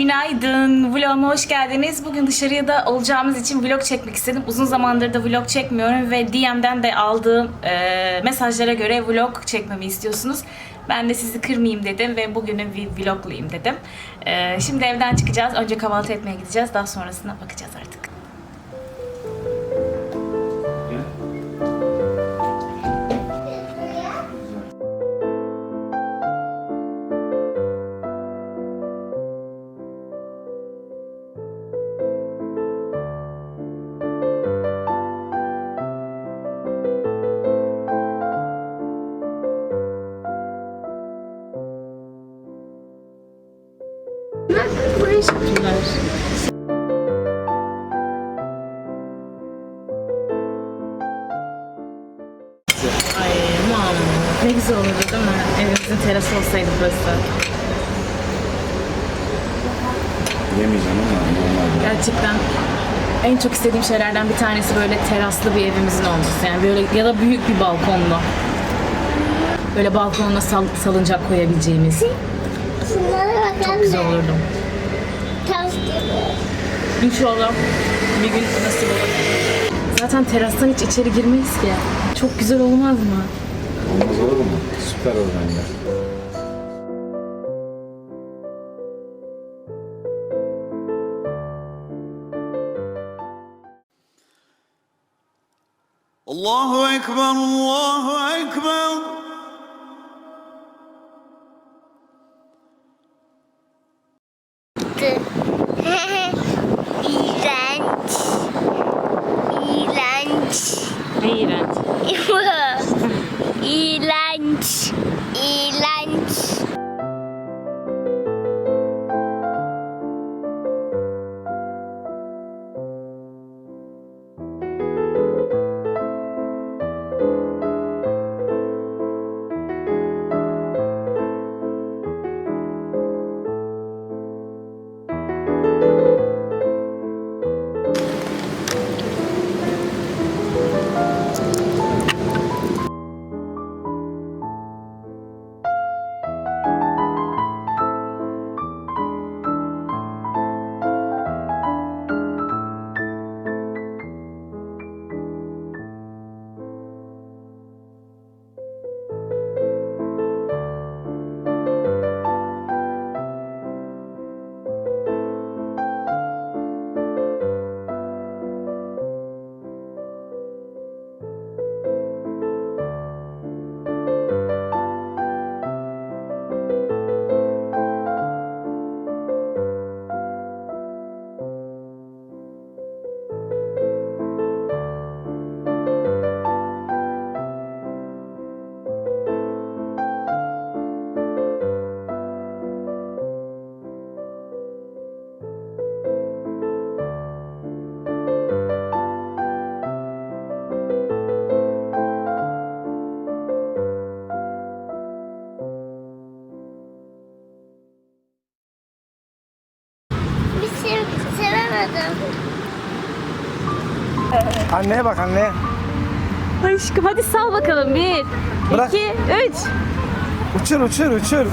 Günaydın, vloguma hoş geldiniz. Bugün dışarıya da olacağımız için vlog çekmek istedim. Uzun zamandır da vlog çekmiyorum ve DM'den de aldığım e, mesajlara göre vlog çekmemi istiyorsunuz. Ben de sizi kırmayayım dedim ve bugünü bir vloglayayım dedim. E, şimdi evden çıkacağız. Önce kahvaltı etmeye gideceğiz. Daha sonrasına bakacağız artık. Ay aman ne güzel olurdu değil mi? Evimizin terası olsaydı burası. Yemeyeceğim ama normal. Gerçekten en çok istediğim şeylerden bir tanesi böyle teraslı bir evimizin olması. Yani böyle ya da büyük bir balkonlu. Böyle balkonuna sal, salıncak koyabileceğimiz. Şunlara bak Çok güzel olurdu. Tavus gibi. İnşallah bir gün nasip olur. Zaten terastan hiç içeri girmeyiz ki. Çok güzel olmaz mı? Olmaz olur mu? Süper olur bence. Allahu Ekber, Allahu Ekber. Anneye bak anneye. Aşkım hadi sal bakalım. Bir, Bırak. iki, üç. Uçur uçur uçur.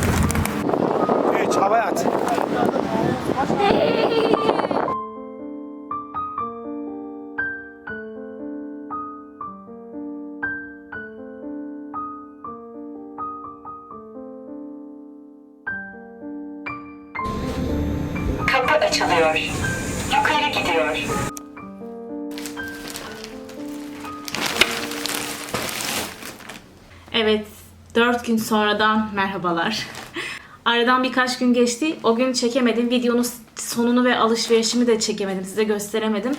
Üç havaya at. Kapı Evet, dört gün sonradan merhabalar. Aradan birkaç gün geçti. O gün çekemedim. Videonun sonunu ve alışverişimi de çekemedim. Size gösteremedim.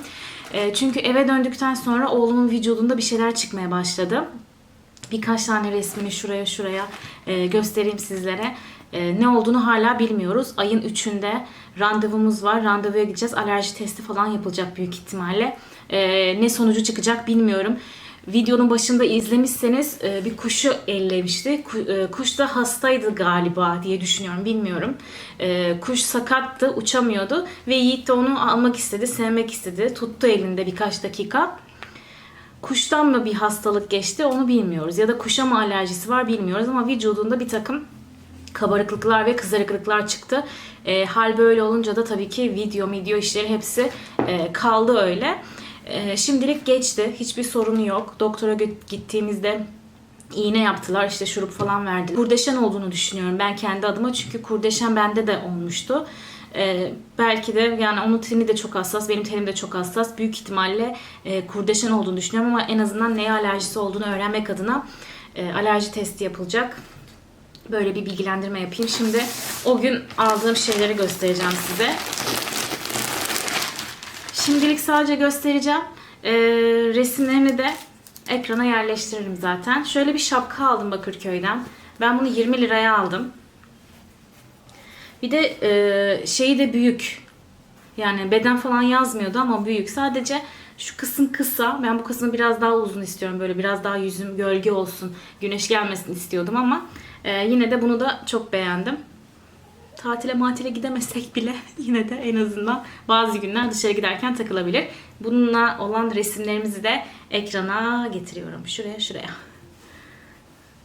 E, çünkü eve döndükten sonra oğlumun vücudunda bir şeyler çıkmaya başladı. Birkaç tane resmini şuraya şuraya e, göstereyim sizlere. E, ne olduğunu hala bilmiyoruz. Ayın 3'ünde randevumuz var. Randevuya gideceğiz. Alerji testi falan yapılacak büyük ihtimalle. E, ne sonucu çıkacak bilmiyorum. Videonun başında izlemişseniz e, bir kuşu ellemişti. Ku- e, Kuş da hastaydı galiba diye düşünüyorum. Bilmiyorum. E, Kuş sakattı, uçamıyordu ve Yiğit de onu almak istedi, sevmek istedi. Tuttu elinde birkaç dakika. Kuştan mı bir hastalık geçti onu bilmiyoruz. Ya da kuşa mı alerjisi var bilmiyoruz ama vücudunda bir takım kabarıklıklar ve kızarıklıklar çıktı. E, hal böyle olunca da tabii ki video, video işleri hepsi e, kaldı öyle. E, şimdilik geçti. Hiçbir sorunu yok. Doktora gittiğimizde iğne yaptılar işte şurup falan verdiler. Kurdeşen olduğunu düşünüyorum ben kendi adıma çünkü kurdeşen bende de olmuştu. Ee, belki de yani onun teni de çok hassas, benim tenim de çok hassas. Büyük ihtimalle e, kurdeşen olduğunu düşünüyorum ama en azından neye alerjisi olduğunu öğrenmek adına e, alerji testi yapılacak. Böyle bir bilgilendirme yapayım. Şimdi o gün aldığım şeyleri göstereceğim size. Şimdilik sadece göstereceğim. Ee, resimlerini de ekrana yerleştiririm zaten. Şöyle bir şapka aldım Bakırköy'den. Ben bunu 20 liraya aldım. Bir de e, şeyi de büyük. Yani beden falan yazmıyordu ama büyük. Sadece şu kısım kısa. Ben bu kısmı biraz daha uzun istiyorum. Böyle biraz daha yüzüm gölge olsun. Güneş gelmesin istiyordum ama e, yine de bunu da çok beğendim tatile matile gidemesek bile yine de en azından bazı günler dışarı giderken takılabilir. Bununla olan resimlerimizi de ekrana getiriyorum. Şuraya şuraya.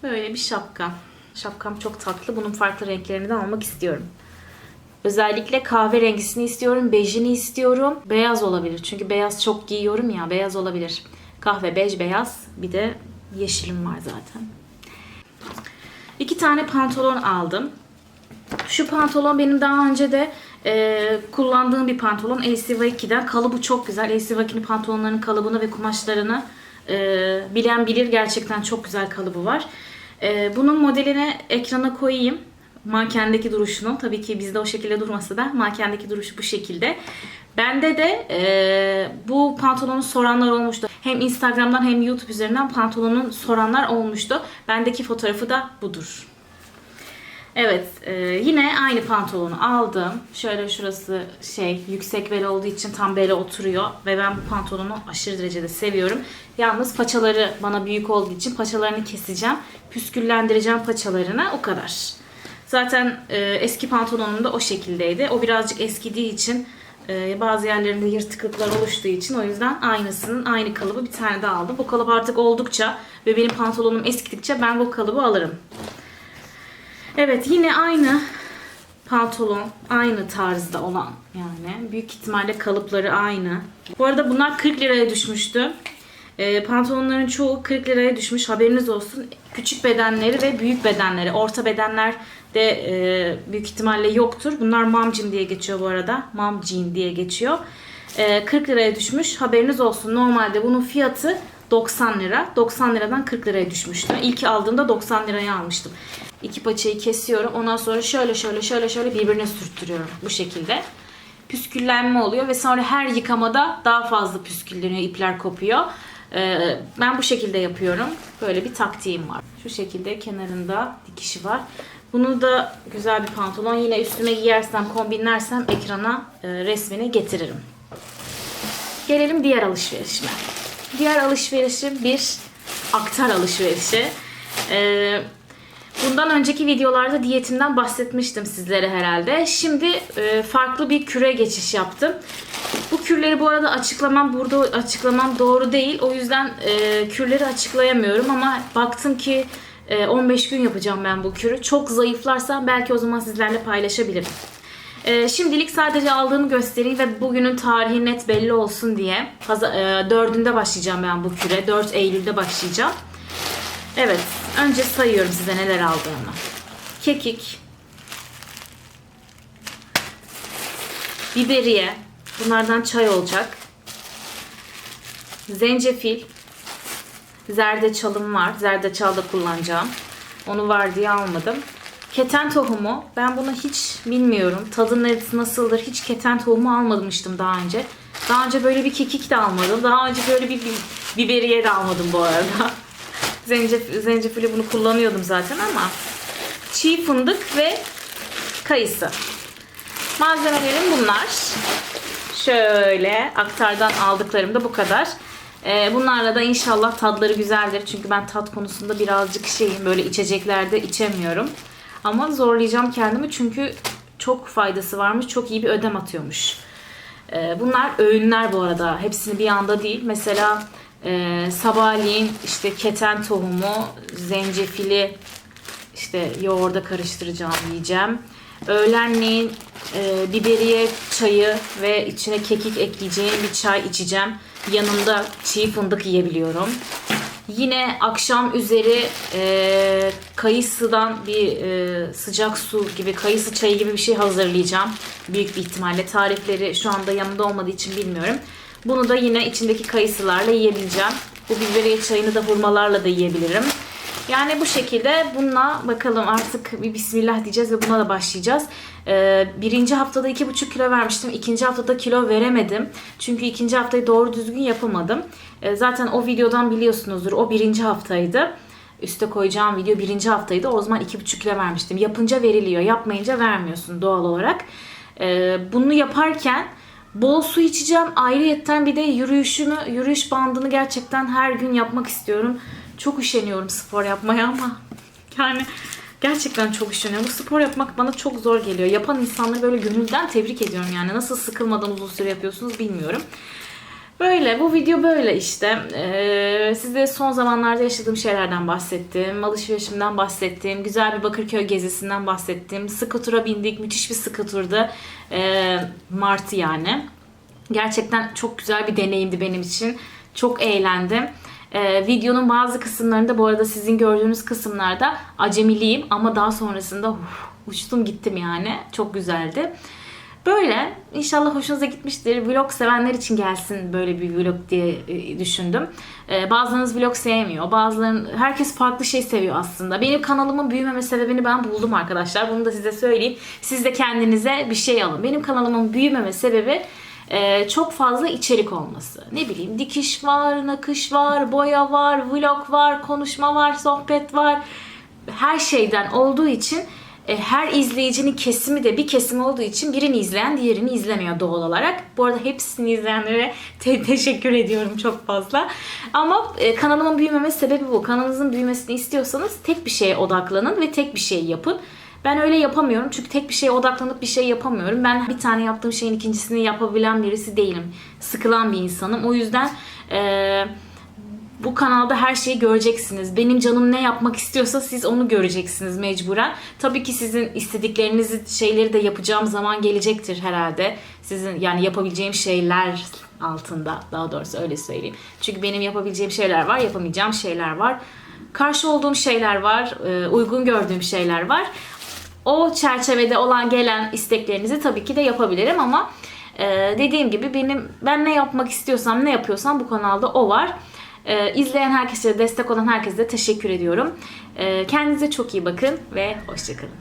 Böyle bir şapka. Şapkam çok tatlı. Bunun farklı renklerini de almak istiyorum. Özellikle kahverengisini istiyorum, bejini istiyorum. Beyaz olabilir. Çünkü beyaz çok giyiyorum ya. Beyaz olabilir. Kahve, bej, beyaz. Bir de yeşilim var zaten. İki tane pantolon aldım. Şu pantolon benim daha önce de e, kullandığım bir pantolon. LCV2'den. Kalıbı çok güzel. LCV2'nin pantolonlarının kalıbını ve kumaşlarını e, bilen bilir. Gerçekten çok güzel kalıbı var. E, bunun modelini ekrana koyayım. Mankendeki duruşunu. Tabii ki bizde o şekilde durmasa da mankendeki duruşu bu şekilde. Bende de e, bu pantolonu soranlar olmuştu. Hem Instagram'dan hem YouTube üzerinden pantolonun soranlar olmuştu. Bendeki fotoğrafı da budur. Evet, e, yine aynı pantolonu aldım. Şöyle şurası şey yüksek bel olduğu için tam bele oturuyor ve ben bu pantolonu aşırı derecede seviyorum. Yalnız paçaları bana büyük olduğu için paçalarını keseceğim. Püsküllendireceğim paçalarını o kadar. Zaten e, eski pantolonum da o şekildeydi. O birazcık eskidiği için e, bazı yerlerinde yırtıklıklar oluştuğu için o yüzden aynısının aynı kalıbı bir tane daha aldım. Bu kalıp artık oldukça ve benim pantolonum eskidikçe ben bu kalıbı alırım. Evet yine aynı pantolon aynı tarzda olan yani büyük ihtimalle kalıpları aynı. Bu arada bunlar 40 liraya düşmüştü. Ee, pantolonların çoğu 40 liraya düşmüş haberiniz olsun. Küçük bedenleri ve büyük bedenleri. Orta bedenler de e, büyük ihtimalle yoktur. Bunlar jean diye geçiyor bu arada. Jean diye geçiyor. Ee, 40 liraya düşmüş. Haberiniz olsun. Normalde bunun fiyatı 90 lira. 90 liradan 40 liraya düşmüştü. İlk aldığımda 90 liraya almıştım. İki paçayı kesiyorum. Ondan sonra şöyle şöyle şöyle şöyle birbirine sürttürüyorum. Bu şekilde. Püsküllenme oluyor ve sonra her yıkamada daha fazla püskülleniyor, ipler kopuyor. Ee, ben bu şekilde yapıyorum. Böyle bir taktiğim var. Şu şekilde kenarında dikişi var. Bunu da güzel bir pantolon. Yine üstüme giyersem, kombinlersem ekrana e, resmini getiririm. Gelelim diğer alışverişime. Diğer alışverişim bir aktar alışverişi. Ee, bundan önceki videolarda diyetimden bahsetmiştim sizlere herhalde. Şimdi e, farklı bir küre geçiş yaptım. Bu kürleri bu arada açıklamam burada açıklamam doğru değil. O yüzden e, kürleri açıklayamıyorum ama baktım ki e, 15 gün yapacağım ben bu kürü. Çok zayıflarsa belki o zaman sizlerle paylaşabilirim. Ee, şimdilik sadece aldığımı göstereyim ve bugünün tarihi net belli olsun diye. Paza- e, 4'ünde başlayacağım ben bu küre. 4 Eylül'de başlayacağım. Evet. Önce sayıyorum size neler aldığımı. Kekik. Biberiye. Bunlardan çay olacak. Zencefil. Zerdeçalım var. Zerdeçal da kullanacağım. Onu var diye almadım. Keten tohumu. Ben bunu hiç bilmiyorum. Tadı nasıldır? Hiç keten tohumu almamıştım daha önce. Daha önce böyle bir kekik de almadım. Daha önce böyle bir bi- biberiye de almadım bu arada. Zencef zencefili bunu kullanıyordum zaten ama. Çiğ fındık ve kayısı. Malzemelerim bunlar. Şöyle aktardan aldıklarım da bu kadar. Ee, bunlarla da inşallah tadları güzeldir. Çünkü ben tat konusunda birazcık şeyim böyle içeceklerde içemiyorum. Ama zorlayacağım kendimi çünkü çok faydası varmış. Çok iyi bir ödem atıyormuş. Ee, bunlar öğünler bu arada. Hepsini bir anda değil. Mesela e, sabahleyin işte keten tohumu, zencefili, işte yoğurda karıştıracağım, yiyeceğim. Öğlenleyin e, biberiye çayı ve içine kekik ekleyeceğim bir çay içeceğim. Yanında çiğ fındık yiyebiliyorum. Yine akşam üzeri e, kayısıdan bir e, sıcak su gibi, kayısı çayı gibi bir şey hazırlayacağım. Büyük bir ihtimalle tarifleri şu anda yanımda olmadığı için bilmiyorum. Bunu da yine içindeki kayısılarla yiyebileceğim. Bu biberiye çayını da hurmalarla da yiyebilirim. Yani bu şekilde bununla bakalım artık bir bismillah diyeceğiz ve buna da başlayacağız. Ee, birinci haftada 2,5 kilo vermiştim. İkinci haftada kilo veremedim. Çünkü ikinci haftayı doğru düzgün yapamadım. Ee, zaten o videodan biliyorsunuzdur. O birinci haftaydı. Üste koyacağım video birinci haftaydı. O zaman 2,5 kilo vermiştim. Yapınca veriliyor. Yapmayınca vermiyorsun doğal olarak. Ee, bunu yaparken bol su içeceğim. Ayrıyetten bir de yürüyüşümü, yürüyüş bandını gerçekten her gün yapmak istiyorum. Çok üşeniyorum spor yapmaya ama yani gerçekten çok üşeniyorum. Spor yapmak bana çok zor geliyor. Yapan insanları böyle gönülden tebrik ediyorum yani. Nasıl sıkılmadan uzun süre yapıyorsunuz bilmiyorum. Böyle bu video böyle işte. Ee, size son zamanlarda yaşadığım şeylerden bahsettim. Alışverişimden bahsettim. Güzel bir Bakırköy gezisinden bahsettim. Skutura bindik. Müthiş bir skuturdu. Ee, Martı yani. Gerçekten çok güzel bir deneyimdi benim için. Çok eğlendim. Ee, videonun bazı kısımlarında bu arada sizin gördüğünüz kısımlarda acemiliyim ama daha sonrasında uf, uçtum gittim yani. Çok güzeldi. Böyle inşallah hoşunuza gitmiştir. Vlog sevenler için gelsin böyle bir vlog diye e, düşündüm. Ee, bazılarınız vlog sevmiyor. Bazıların herkes farklı şey seviyor aslında. Benim kanalımın büyümeme sebebini ben buldum arkadaşlar. Bunu da size söyleyeyim. Siz de kendinize bir şey alın. Benim kanalımın büyümeme sebebi e, çok fazla içerik olması. Ne bileyim dikiş var, nakış var, boya var, vlog var, konuşma var, sohbet var. Her şeyden olduğu için e, her izleyicinin kesimi de bir kesim olduğu için birini izleyen diğerini izlemiyor doğal olarak. Bu arada hepsini izleyenlere te- teşekkür ediyorum çok fazla. Ama e, kanalımın büyümeme sebebi bu. Kanalınızın büyümesini istiyorsanız tek bir şeye odaklanın ve tek bir şey yapın. Ben öyle yapamıyorum çünkü tek bir şeye odaklanıp bir şey yapamıyorum. Ben bir tane yaptığım şeyin ikincisini yapabilen birisi değilim. Sıkılan bir insanım. O yüzden eee bu kanalda her şeyi göreceksiniz. Benim canım ne yapmak istiyorsa siz onu göreceksiniz mecburen. Tabii ki sizin istediklerinizi şeyleri de yapacağım zaman gelecektir herhalde. Sizin yani yapabileceğim şeyler altında daha doğrusu öyle söyleyeyim. Çünkü benim yapabileceğim şeyler var, yapamayacağım şeyler var. Karşı olduğum şeyler var, e, uygun gördüğüm şeyler var. O çerçevede olan gelen isteklerinizi tabii ki de yapabilirim ama e, dediğim gibi benim ben ne yapmak istiyorsam ne yapıyorsam bu kanalda o var. Ee, izleyen herkese, destek olan herkese teşekkür ediyorum. Ee, kendinize çok iyi bakın ve hoşçakalın.